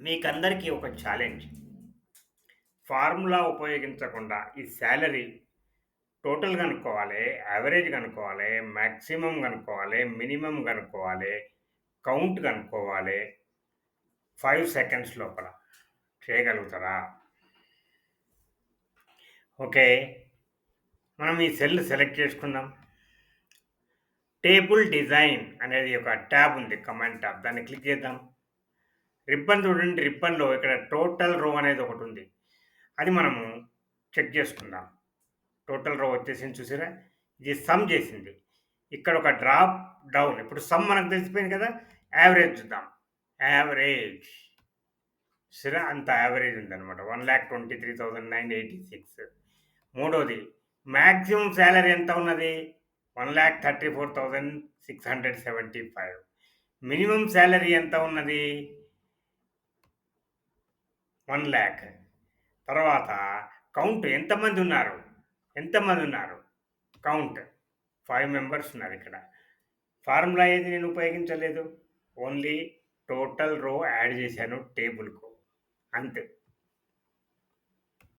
మీకందరికీ ఒక challenge formula ఉపయోగించకుండా ఈ శాలరీ టోటల్ కనుక్కోవాలి యావరేజ్ కనుక్కోవాలి మ్యాక్సిమం కనుక్కోవాలి మినిమం కనుక్కోవాలి కౌంట్ కనుక్కోవాలి. ఫైవ్ సెకండ్స్ లోపల. చేయగలుగుతారా? ఓకే. మనం ఈ సెల్ సెలెక్ట్ చేసుకుందాం. టేబుల్ డిజైన్ అనేది ఒక ట్యాబ్ ఉంది కమాండ్ ట్యాబ్ దాన్ని క్లిక్ చేద్దాం. రిబ్బన్ చూడండి రిబ్బన్లో ఇక్కడ టోటల్ రో అనేది ఒకటి ఉంది. అది మనము చెక్ చేసుకుందాం. టోటల్ రో వచ్చేసింది చూసారా? ఇది సమ్ చేసింది. ఇక్కడ ఒక డ్రాప్ డౌన్. ఇప్పుడు సమ్ మనకు తెలిసిపోయింది కదా యావరేజ్ చూద్దాం. యావరేజ్. సరే అంత యావరేజ్ ఉందన్నమాట. One lakh twenty three thousand nine eighty six మూడోది మ్యాక్సిమం శాలరీ ఎంత ఉన్నది? One lakh thirty four thousand six hundred seventy five minimum salary ఎంత ఉన్నది? వన్ ల్యాక్. తర్వాత కౌంట్ ఎంతమంది ఉన్నారు? ఎంతమంది ఉన్నారు? కౌంట్. ఫైవ్ మెంబర్స్ ఉన్నారు ఇక్కడ. ఫార్ములా ఏది నేను ఉపయోగించలేదు? ఓన్లీ టోటల్ రో యాడ్ చేశాను టేబుల్కు. అంతే.